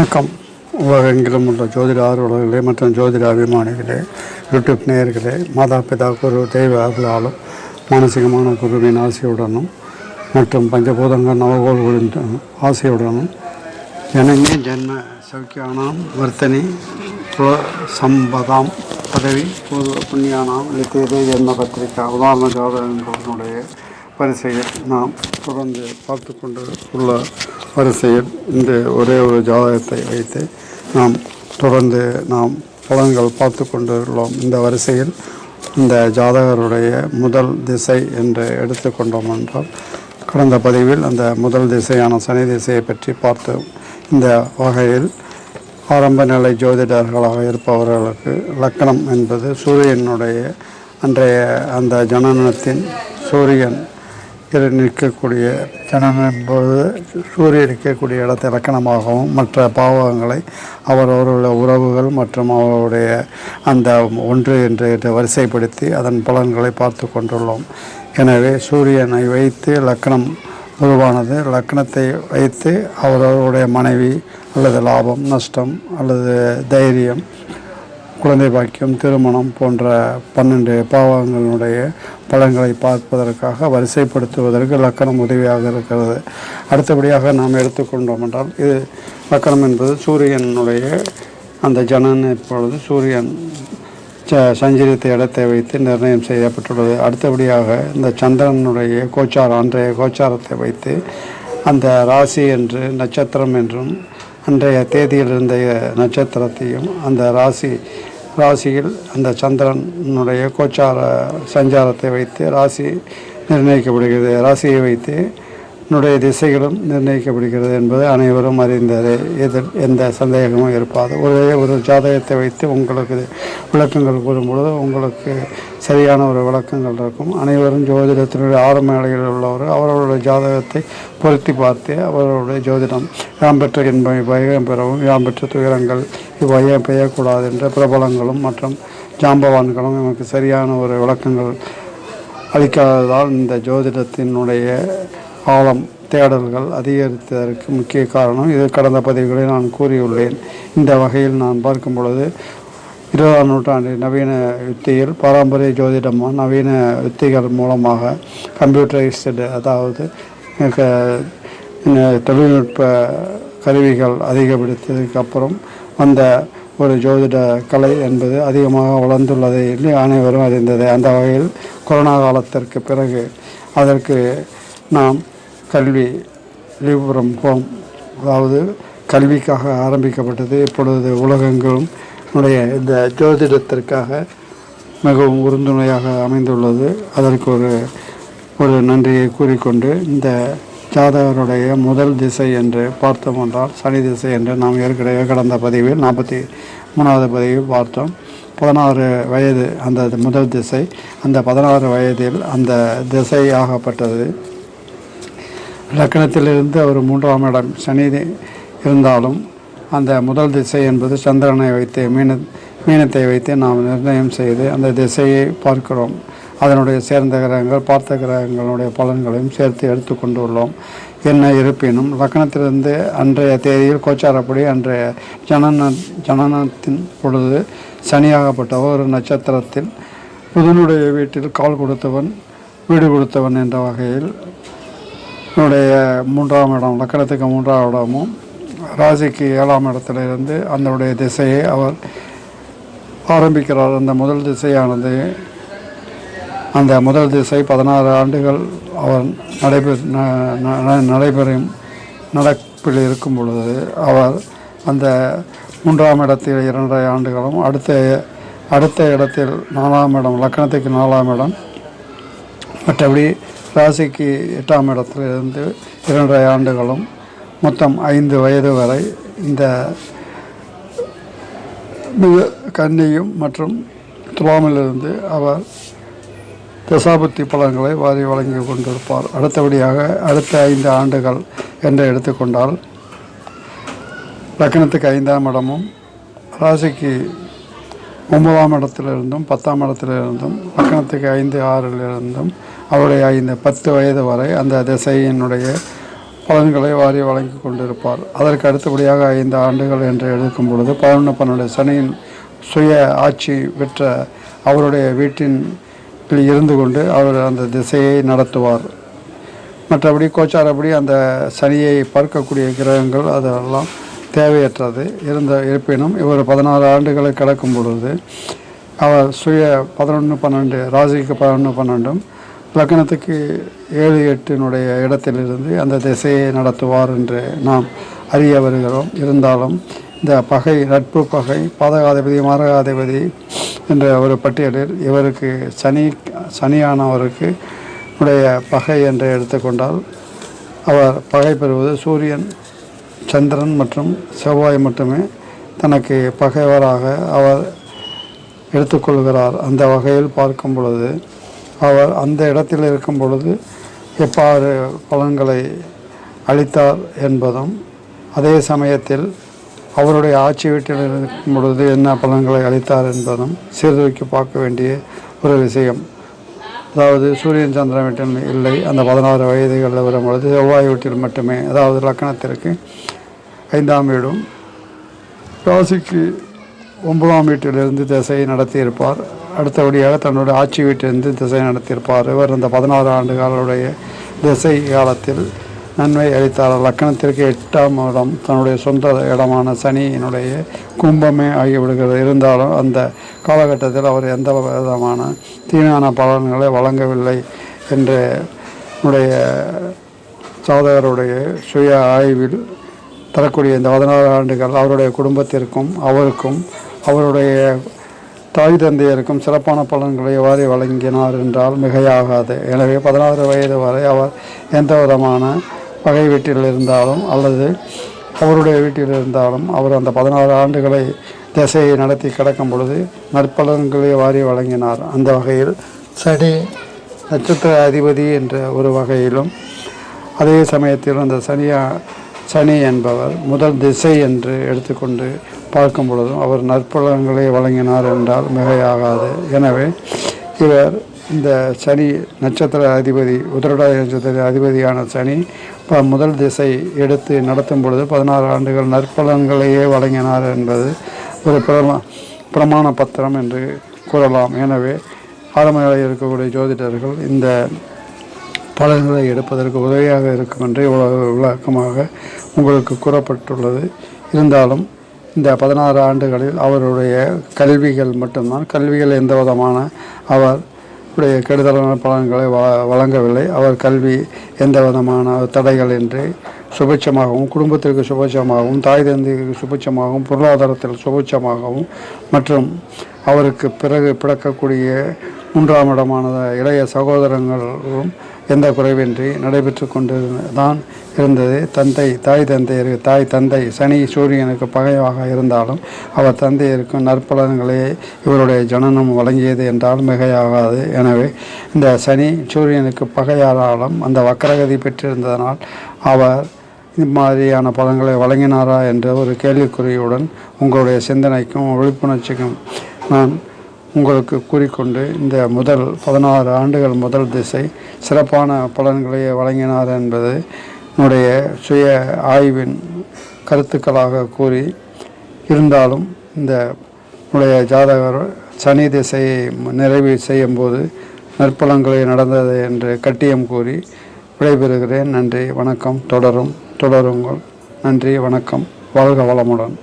வணக்கம். உலகெங்கிலும் உள்ள ஜோதிட ஆர்வலர்களே மற்றும் ஜோதிட அபிமானிகளே யூடியூப் நேயர்களே மாதா பிதா குரு தெய்வ அருளாலும் மானசீகமான குருவின் ஆசையுடனும் மற்றும் பஞ்சபூதங்கள் நவகோள்களின் ஆசையுடனும் ஜனனி ஜென்ம சௌக்கியானாம் வர்த்தனி குல சம்பதாம் பதவி பூர்வ புண்ணியானாம் நித்தியதே ஜென்ம பத்திரிகா உதாரண ஜாதகங்களுடைய வரிசையில் நாம் தொடர்ந்து பார்த்து கொண்டு உள்ள வரிசையில் இந்த ஒரே ஒரு ஜாதகத்தை வைத்து நாம் தொடர்ந்து நாம் பலன்கள் பார்த்து கொண்டுள்ளோம். இந்த வரிசையில் இந்த ஜாதகருடைய முதல் திசை என்று எடுத்துக்கொண்டோம் என்றால் கடந்த பதிவில் அந்த முதல் திசையான சனி திசையை பற்றி பார்த்தோம் இந்த வகையில் ஆரம்ப நிலை ஜோதிடர்களாக இருப்பவர்களுக்கு லக்கணம் என்பது சூரியனுடைய அன்றைய அந்த ஜனனத்தின் சூரியன் நிற்கக்கூடிய ஜனனம் என்பது சூரியன் நிற்கக்கூடிய இடத்தை இலக்கணமாகவும் மற்ற பாவகங்களை அவரவருடைய உறவுகள் மற்றும் அவருடைய அந்த ஒன்று என்று வரிசைப்படுத்தி அதன் பலன்களை பார்த்து கொண்டுள்ளோம். எனவே சூரியனை வைத்து லக்கணம் உருவானது. லக்கணத்தை வைத்து அவரவருடைய மனைவி அல்லது லாபம் நஷ்டம் அல்லது தைரியம் குழந்தை பாக்கியம் திருமணம் போன்ற பன்னெண்டு பாவங்களுடைய பலன்களை பார்ப்பதற்காக வரிசைப்படுத்துவதற்கு லக்கணம் உதவியாக இருக்கிறது. அடுத்தபடியாக நாம் எடுத்துக்கொண்டோம் என்றால் இது லக்கணம் என்பது சூரியனுடைய அந்த ஜனன் இப்பொழுது சூரியன் ச சஞ்சரித்த இடத்தை வைத்து நிர்ணயம் செய்யப்பட்டுள்ளது. அடுத்தபடியாக இந்த சந்திரனுடைய கோச்சாரம் அன்றைய கோச்சாரத்தை வைத்து அந்த ராசி என்று நட்சத்திரம் என்றும் அன்றைய தேதியில் இருந்த நட்சத்திரத்தையும் அந்த ராசி ராசியில் அந்த சந்திரனுடைய கோச்சார சஞ்சாரத்தை வைத்து ராசி நிர்ணயிக்கப்படுகிறது. ராசியை வைத்து என்னுடைய திசைகளும் நிர்ணயிக்கப்படுகிறது என்பது அனைவரும் அறிந்ததே இதில் எந்த சந்தேகமும் இருப்பாது ஒரே ஒரு ஜாதகத்தை வைத்து உங்களுக்கு விளக்கங்கள் கூறும்பொழுது உங்களுக்கு சரியான ஒரு விளக்கங்கள் இருக்கும். அனைவரும் ஜோதிடத்தினுடைய ஆரம்ப நிலையில் உள்ளவர். அவர்களுடைய ஜாதகத்தை பொருத்தி பார்த்து அவர்களுடைய ஜோதிடம் யாம் பெற்ற இன்பம் பயம் பெறவும் யாம் பெற்ற துயரங்கள் இவ்வையம் பெய்யக்கூடாது என்ற பிரபலங்களும் மற்றும் ஜாம்பவான்களும் நமக்கு சரியான ஒரு விளக்கங்கள் அளிக்காததால் இந்த ஜோதிடத்தினுடைய ஆழம் தேடல்கள் அதிகரித்ததற்கு முக்கிய காரணம் இது. கடந்த பதிவுகளில் நான் கூறியுள்ளேன். இந்த வகையில் நான் பார்க்கும் பொழுது இருபதாம் நூற்றாண்டு நவீன யுத்தியில் பாரம்பரிய ஜோதிடமாக நவீன யுத்திகள் மூலமாக கம்ப்யூட்டரைஸ்டு அதாவது தொழில்நுட்ப கருவிகள் அதிகப்படுத்தியதுக்கு அப்புறம் வந்த ஒரு ஜோதிட கலை என்பது அதிகமாக வளர்ந்துள்ளதை அனைவரும் அறிந்தது. அந்த வகையில் கொரோனா காலத்திற்கு பிறகு அதற்கு நாம் கல்வி லீபுரம் ஹோம் அதாவது கல்விக்காக ஆரம்பிக்கப்பட்டது. இப்பொழுது உலகங்களும் உடைய இந்த ஜோதிடத்திற்காக மிகவும் உறுதுணையாக அமைந்துள்ளது. அதற்கு ஒரு ஒரு நன்றியை கூறிக்கொண்டு இந்த ஜாதகருடைய முதல் திசை என்று பார்த்தோம் என்றால் சனி திசை என்று நாம் ஏற்கனவே கடந்த பதிவில் நாற்பத்தி மூணாவது பதிவில் பார்த்தோம். பதினாறு வயது அந்த முதல் திசை அந்த பதினாறு வயதில் அந்த திசை ஆகப்பட்டது லக்கணத்திலிருந்து அவர் மூன்றாம் இடம் சனி இருந்தாலும் அந்த முதல் திசை என்பது சந்திரனை வைத்து மீன மீனத்தை வைத்து நாம் நிர்ணயம் செய்து அந்த திசையை பார்க்கிறோம். அதனுடைய சேர்ந்த கிரகங்கள் பார்த்த கிரகங்களுடைய பலன்களையும் சேர்த்து எடுத்து கொண்டுள்ளோம். என்ன இருப்பினும் லக்கணத்திலிருந்து அன்றைய தேதியில் கோச்சாரப்படி அன்றைய ஜனன ஜனனத்தின் பொழுது சனியாகப்பட்ட ஒரு நட்சத்திரத்தில் புதனுடைய வீட்டில் கால் கொடுத்தவன் வீடு கொடுத்தவன் என்ற வகையில் என்னுடைய மூன்றாம் இடம் லக்கணத்துக்கு மூன்றாம் இடமும் ராசிக்கு ஏழாம் இடத்துல இருந்து அதனுடைய திசையை அவர் ஆரம்பிக்கிறார். அந்த முதல் திசையானது அந்த முதல் திசை பதினாறு ஆண்டுகள் அவர் நடைபெற நடைபெறும் நடப்பில் இருக்கும் பொழுது அவர் அந்த மூன்றாம் இடத்தில் இரண்டரை ஆண்டுகளும் அடுத்த அடுத்த இடத்தில் நாலாம் இடம் லக்கணத்துக்கு நாலாம் இடம். மற்றபடி ராசிக்கு எட்டாம் இடத்திலிருந்து இரண்டரை ஆண்டுகளும் மொத்தம் ஐந்து வயது வரை இந்த கன்னியும் மற்றும் துலாமிலிருந்து அவர் தசாபுத்தி பலன்களை வாரி வழங்கி கொண்டிருப்பார். அடுத்தபடியாக அடுத்த ஐந்து ஆண்டுகள் என்று எடுத்துக்கொண்டால் லக்கணத்துக்கு ஐந்தாம் இடமும் ராசிக்கு ஒன்பதாம் இடத்திலிருந்தும் பத்தாம் இடத்திலிருந்தும் லக்கணத்துக்கு ஐந்து ஆறிலிருந்தும் அவருடைய ஐந்து பத்து வயது வரை அந்த திசையினுடைய பலன்களை வாரி வழங்கி கொண்டிருப்பார். அதற்கு அடுத்தபடியாக ஐந்து ஆண்டுகள் என்று எடுக்கும் பொழுது பதினொன்று பன்னெண்டு சனியின் சுய ஆட்சி பெற்ற அவருடைய வீட்டின் இருந்து கொண்டு அவர் அந்த திசையை நடத்துவார். மற்றபடி கோச்சாரப்படி அந்த சனியை பார்க்கக்கூடிய கிரகங்கள் அதெல்லாம் தேவையற்றது. இருந்த இருப்பினும் இவர் பதினாறு ஆண்டுகளை கடக்கும் பொழுது அவர் சுய பதினொன்று பன்னெண்டு ராசிக்கு பதினொன்று பன்னெண்டும் லக்னத்துக்கு ஏழு எட்டினுடைய இடத்திலிருந்து அந்த திசையை நடத்துவார் என்று நாம் அறிய வருகிறோம். இருந்தாலும் இந்த பகை நட்பு பகை பாதகாதிபதி மாரகாதிபதி என்ற ஒரு பட்டியலில் இவருக்கு சனி சனியானவருக்கு உடைய பகை என்று எடுத்துக்கொண்டால் அவர் பகை பெறுவது சூரியன் சந்திரன் மற்றும் செவ்வாய் மட்டுமே தனக்கு பகைவராக அவர் எடுத்துக்கொள்கிறார் அந்த வகையில் பார்க்கும் பொழுது அவர் அந்த இடத்தில் இருக்கும் பொழுது எவ்வாறு பலன்களை அளித்தார் என்பதும் அதே சமயத்தில் அவருடைய ஆட்சி வீட்டில் இருக்கும் பொழுது என்ன பலன்களை அளித்தார் என்பதும் சீர்தூக்கி பார்க்க வேண்டிய ஒரு விஷயம். அதாவது சூரியன் சந்திரன் வீட்டில் இல்லை அந்த பதினாறு வயதுகளில் வரும்பொழுது செவ்வாய் வீட்டில் மட்டுமே அதாவது லக்கணத்திற்கு ஐந்தாம் வீடும் ராசிக்கு ஒன்பதாம் வீட்டிலிருந்து திசையை நடத்தியிருப்பார். அடுத்தபடியாக தன்னுடைய ஆட்சி வீட்டிலிருந்து திசை நடத்தியிருப்பார். இவர் இந்த பதினாறு ஆண்டுகளுடைய திசை காலத்தில் நன்மை அளித்தார். லக்கணத்திற்கு எட்டாம் இடம் தன்னுடைய சொந்த இடமான சனியினுடைய கும்பமே ஆகிவிடுகிறது. இருந்தாலும் அந்த காலகட்டத்தில் அவர் எந்த விதமான தீனான பலன்களை வழங்கவில்லை என்று என்னுடைய சாதகருடைய சுய ஆய்வில் தரக்கூடிய இந்த பதினாறு ஆண்டுகள் அவருடைய குடும்பத்திற்கும் அவருக்கும் அவருடைய தாய் தந்தையருக்கும் சிறப்பான பலன்களை எவ்வாறு வழங்கினார் என்றால் மிகையாகாது. எனவே பதினாறு வயது வரை அவர் எந்த விதமான பகை வீட்டில் இருந்தாலும் அல்லது அவருடைய வீட்டில் இருந்தாலும் அவர் அந்த பதினாறு ஆண்டுகளை திசையை நடத்தி கிடக்கும் பொழுது நற்பலன்களை வாரி வழங்கினார். அந்த வகையில் சனி நட்சத்திர அதிபதி என்ற ஒரு வகையிலும் அதே சமயத்தில் அந்த சனியா சனி என்பவர் முதல் திசை என்று எடுத்துக்கொண்டு பார்க்கும் பொழுதும் அவர் நற்பலன்களை வழங்கினார் என்றால் மிகையாகாது. எனவே இவர் இந்த சனி நட்சத்திர அதிபதி உத்திரடாய நட்சத்திர அதிபதியான சனி ப- முதல் திசை எடுத்து நடத்தும் பொழுது பதினாறு ஆண்டுகள் நற்பலன்களையே வழங்கினார் என்பது ஒரு பிரமா பிரமாண பத்திரம் என்று கூறலாம். எனவே ஆரம்ப இருக்கக்கூடிய ஜோதிடர்கள் இந்த பலன்களை எடுப்பதற்கு உதவியாக இருக்கும் என்று இவ்வளவு விளக்கமாக உங்களுக்கு கூறப்பட்டுள்ளது. இருந்தாலும் இந்த பதினாறு ஆண்டுகளில் அவருடைய கல்விகள் மட்டும்தான். கல்விகள் எந்த விதமான அவர் உடைய கெடுதலான பலன்களை வ வழங்கவில்லை. அவர் கல்வி எந்த விதமான தடைகள் இன்றி சுபிட்சமாகவும் குடும்பத்திற்கு சுபிட்சமாகவும் தாய் தந்தைக்கு சுபிட்சமாகவும் பொருளாதாரத்தில் சுபிட்சமாகவும் மற்றும் அவருக்கு பிறகு பிறக்கக்கூடிய மூன்றாம் இடமான இளைய சகோதரங்களும் எந்த குறைவின்றி நடைபெற்று கொண்டு தான் இருந்தது. தந்தை தாய் தந்தையருக்கு தாய் தந்தை சனி சூரியனுக்கு பகையாக இருந்தாலும் அவர் தந்தையருக்கும் நற்பலன்களே இவருடைய ஜனனம் வழங்கியது என்றால் மிகையாகாது. எனவே இந்த சனி சூரியனுக்கு பகையாராலும் அந்த வக்கரகதி பெற்றிருந்ததனால் அவர் இம்மாதிரியான பலன்களை வழங்கினாரா என்ற ஒரு கேள்விக்குறியுடன் உங்களுடைய சிந்தனைக்கும் விழிப்புணர்ச்சிக்கும் நான் உங்களுக்கு கூறிக்கொண்டு இந்த முதல் பதினாறு ஆண்டுகள் முதல் திசை சிறப்பான பலன்களை வழங்கினார் என்பது என்னுடைய சுய ஆய்வின் கருத்துக்களாக கூறி இருந்தாலும் இந்த உடைய ஜாதகர் சனி திசையை நிறைவு செய்யும் போது நற்பலங்களை நடந்தது என்று கட்டியம் கூறி விடைபெறுகிறேன். நன்றி வணக்கம். தொடரும் தொடருங்கள். நன்றி வணக்கம். வாழ்க வளமுடன்.